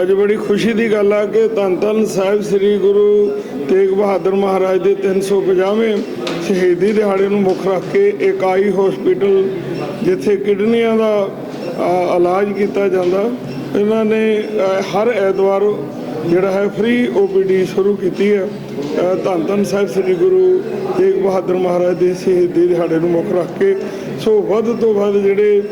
ਅੱਜ ਬੜੀ ਖੁਸ਼ੀ ਦੀ ਗੱਲ ਆ ਕਿ ਧੰਨ ਧੰਨ ਸਾਹਿਬ ਸ੍ਰੀ ਗੁਰੂ ਤੇਗ ਬਹਾਦਰ ਮਹਾਰਾਜ ਦੇ 350ਵੇਂ ਸ਼ਹੀਦੀ ਦਿਹਾੜੇ ਨੂੰ ਮੁੱਖ ਰੱਖ ਕੇ ਇਕਾਈ ਹਸਪੀਟਲ ਜਿੱਥੇ ਕਿਡਨੀਆਂ ਦਾ ਇਲਾਜ ਕੀਤਾ ਜਾਂਦਾ। ਇਹਨਾਂ ਨੇ ਹਰ ਐਤਵਾਰ ਜਿਹੜਾ ਹੈ ਫ੍ਰੀ ਓਪੀਡੀ ਸ਼ੁਰੂ ਕੀਤੀ ਹੈ। ਧੰਨ ਧੰਨ ਸਾਹਿਬ ਸ੍ਰੀ ਗੁਰੂ ਤੇਗ ਬਹਾਦਰ ਮਹਾਰਾਜ ਦੇ ਸ਼ਹੀਦੀ ਦਿਹਾੜੇ ਨੂੰ ਮੁੱਖ ਰੱਖ ਕੇ। ਸੋ ਵੱਧ ਤੋਂ ਵੱਧ ਜਿਹੜੇ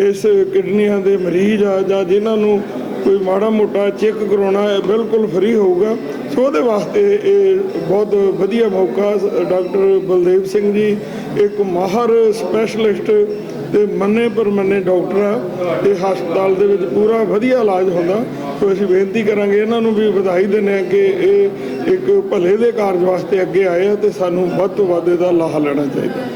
ਇਸ ਕਿਡਨੀਆਂ ਦੇ ਮਰੀਜ਼ ਆ ਜਾਂ ਜਿਨ੍ਹਾਂ ਨੂੰ ਕੋਈ ਮਾੜਾ ਮੋਟਾ ਚੈੱਕ ਕਰਾਉਣਾ ਹੈ, ਬਿਲਕੁਲ ਫ੍ਰੀ ਹੋਊਗਾ। ਸੋ ਉਹਦੇ ਵਾਸਤੇ ਇਹ ਬਹੁਤ ਵਧੀਆ ਮੌਕਾ ਡਾਕਟਰ ਬਲਦੇਵ ਸਿੰਘ ਜੀ, ਇੱਕ ਮਾਹਰ ਸਪੈਸ਼ਲਿਸਟ ਤੇ ਮੰਨੇ ਪਰਮੰਨੇ ਡਾਕਟਰ ਆ। ਤੇ ਹਸਪਤਾਲ ਦੇ ਵਿੱਚ ਪੂਰਾ ਵਧੀਆ ਇਲਾਜ ਹੁੰਦਾ। ਸੋ ਅਸੀਂ ਬੇਨਤੀ ਕਰਾਂਗੇ ਇਹਨਾਂ ਨੂੰ ਵੀ ਵਧਾਈ ਦਿੰਦੇ ਹਾਂ ਕਿ ਇਹ ਇੱਕ ਭਲੇ ਦੇ ਕਾਰਜ ਵਾਸਤੇ ਅੱਗੇ ਆਏ ਆ ਤੇ ਸਾਨੂੰ ਵੱਧ ਤੋਂ ਵੱਧ ਇਹਦਾ ਲਾਹਾ ਲੈਣਾ ਚਾਹੀਦਾ।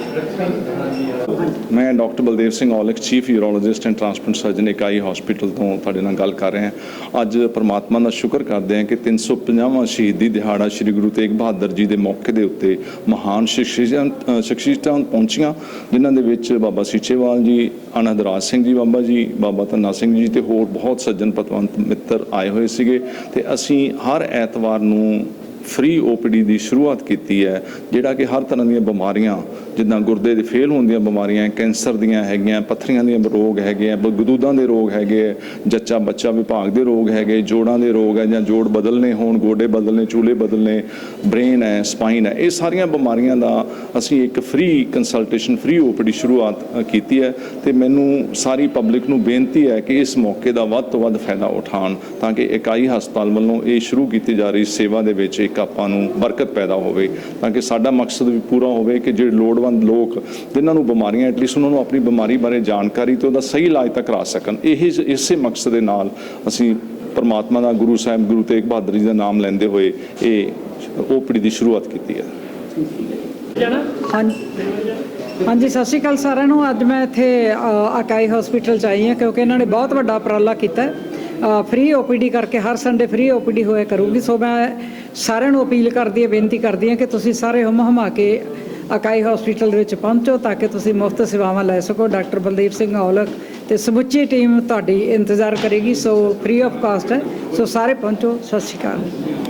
ਮੈਂ doctor Baldev Singh Aulakh, chief urologist and transplant surgeon, Ekai hospital ਤੋਂ ਤੁਹਾਡੇ ਨਾਲ ਗੱਲ ਕਰ ਰਹੇ ਹਾਂ। ਅੱਜ ਪਰਮਾਤਮਾ ਦਾ ਸ਼ੁਕਰ ਕਰਦੇ ਹਾਂ ਕਿ 350ਵਾਂ ਸ਼ਹੀਦੀ ਦਿਹਾੜਾ ਸ੍ਰੀ ਗੁਰੂ ਤੇਗ ਬਹਾਦਰ ਜੀ ਦੇ ਮੌਕੇ ਦੇ ਉੱਤੇ ਮਹਾਨ ਸ਼ਖਸੀਅਤਾਂ ਸ਼ਖਸੀਅਤਾਂ ਪਹੁੰਚੀਆਂ, ਜਿਨ੍ਹਾਂ ਦੇ ਵਿੱਚ ਬਾਬਾ ਸੀਚੇਵਾਲ ਜੀ ਆਨੰਦ ਰਾਜ ਸਿੰਘ ਜੀ ਬਾਬਾ ਜੀ, ਬਾਬਾ ਧੰਨਾ ਸਿੰਘ ਜੀ ਤੇ ਹੋਰ ਬਹੁਤ ਸੱਜਣ ਪਤਵੰਤ ਮਿੱਤਰ ਆਏ ਹੋਏ ਸੀਗੇ। ਤੇ ਅਸੀਂ ਹਰ ਐਤਵਾਰ ਨੂੰ ਫ੍ਰੀ ਓਪੀਡੀ ਦੀ ਸ਼ੁਰੂਆਤ ਕੀਤੀ ਹੈ, ਜਿਹੜਾ ਕਿ ਹਰ ਤਰ੍ਹਾਂ ਦੀਆਂ ਬਿਮਾਰੀਆਂ, ਜਿੱਦਾਂ ਗੁਰਦੇ ਦੇ ਫੇਲ ਹੋਣ ਦੀਆਂ ਬਿਮਾਰੀਆਂ, ਕੈਂਸਰ ਦੀਆਂ ਹੈਗੀਆਂ, ਪੱਥਰੀਆਂ ਦੇ ਰੋਗ ਹੈਗੇ ਆ ਗਦੂਦਾਂ ਦੇ ਰੋਗ ਹੈਗੇ ਆ, ਜੱਚਾ ਬੱਚਾ ਵਿਭਾਗ ਦੇ ਰੋਗ ਹੈਗੇ, ਜੋੜਾਂ ਦੇ ਰੋਗ ਹੈ ਜਾਂ ਜੋੜ ਬਦਲਨੇ ਹੋਣ, ਗੋਡੇ ਬਦਲਨੇ, ਚੂਲੇ ਬਦਲਨੇ, ਬ੍ਰੇਨ ਹੈ, ਸਪਾਈਨ ਹੈ, ਇਹ ਸਾਰੀਆਂ ਬਿਮਾਰੀਆਂ ਦਾ ਅਸੀਂ ਇੱਕ ਫ੍ਰੀ ਕੰਸਲਟੇਸ਼ਨ ਫ੍ਰੀ ਓਪੀਡੀ ਸ਼ੁਰੂਆਤ ਕੀਤੀ ਹੈ ਤੇ ਮੈਨੂੰ ਸਾਰੀ ਪਬਲਿਕ ਨੂੰ ਬੇਨਤੀ ਹੈ ਕਿ ਇਸ ਮੌਕੇ ਦਾ ਵੱਧ ਤੋਂ ਵੱਧ ਫਾਇਦਾ ਉਠਾਉਣ, ਤਾਂ ਕਿ ਇਕਾਈ ਹਸਪਤਾਲ ਵੱਲੋਂ ਇਹ ਸ਼ੁਰੂ ਕੀਤੀ ਜਾ ਰਹੀ ਸੇਵਾ ਦੇ ਵਿੱਚ ਇੱਕ ਆਪਾਂ ਨੂੰ ਬਰਕਤ ਪੈਦਾ ਹੋਵੇ, ਤਾਂ ਕਿ ਸਾਡਾ ਮਕਸਦ ਵੀ ਪੂਰਾ ਹੋਵੇ ਕਿ ਜਿਹੜੇ ਲੋੜਵੰਦ ਲੋਕ ਜਿਨ੍ਹਾਂ ਨੂੰ ਬਿਮਾਰੀਆਂ ਐਟਲੀਸਟ ਉਹਨਾਂ ਨੂੰ ਆਪਣੀ ਬਿਮਾਰੀ ਬਾਰੇ ਜਾਣਕਾਰੀ ਤੇ ਉਹਦਾ ਸਹੀ ਇਲਾਜ ਤੱਕ ਕਰਾ ਸਕਣ। ਇਹ ਇਸੇ ਮਕਸਦ ਦੇ ਨਾਲ ਅਸੀਂ ਪਰਮਾਤਮਾ ਦਾ ਗੁਰੂ ਸਾਹਿਬ, ਗੁਰੂ ਤੇਗ ਬਹਾਦਰ ਜੀ ਦਾ ਨਾਮ ਲੈਂਦੇ ਹੋਏ ਇਹ ਓਪੀਡੀ ਦੀ ਸ਼ੁਰੂਆਤ ਕੀਤੀ ਹੈ। ਹਾਂਜੀ। ਸਤਿ ਸ਼੍ਰੀ ਅਕਾਲ ਸਾਰਿਆਂ ਨੂੰ। ਅੱਜ ਮੈਂ ਇੱਥੇ ਅਕਾਈ ਹਸਪੀਟਲ ਚ ਆਈ ਹਾਂ ਕਿਉਂਕਿ ਇਹਨਾਂ ਨੇ ਬਹੁਤ ਵੱਡਾ ਉਪਰਾਲਾ ਕੀਤਾ ਫ੍ਰੀ ਓਪੀਡੀ ਕਰਕੇ ਹਰ ਸੰਡੇ ਫ੍ਰੀ ਓਪੀਡੀ ਹੋਇਆ ਕਰੂਗੀ। ਸੋ ਮੈਂ ਸਾਰਿਆਂ ਨੂੰ ਅਪੀਲ ਕਰਦੀ ਹਾਂ, ਬੇਨਤੀ ਕਰਦੀ ਹਾਂ ਕਿ ਤੁਸੀਂ ਸਾਰੇ ਹਮ ਹਮਾ ਕੇ ਅਕਾਈ ਹਸਪੀਟਲ ਦੇ ਵਿੱਚ ਪਹੁੰਚੋ ਤਾਂ ਕਿ ਤੁਸੀਂ ਮੁਫਤ ਸੇਵਾਵਾਂ ਲੈ ਸਕੋ। ਡਾਕਟਰ ਬਲਦੀਪ ਸਿੰਘ ਔਲਖ ਤੇ ਸਮੁੱਚੀ ਟੀਮ ਤੁਹਾਡੀ ਇੰਤਜ਼ਾਰ ਕਰੇਗੀ। ਸੋ ਫ੍ਰੀ ਆਫ ਕਾਸਟ ਹੈ। ਸੋ ਸਾਰੇ ਪਹੁੰਚੋ। ਸਤਿ ਸ਼੍ਰੀ ਅਕਾਲ।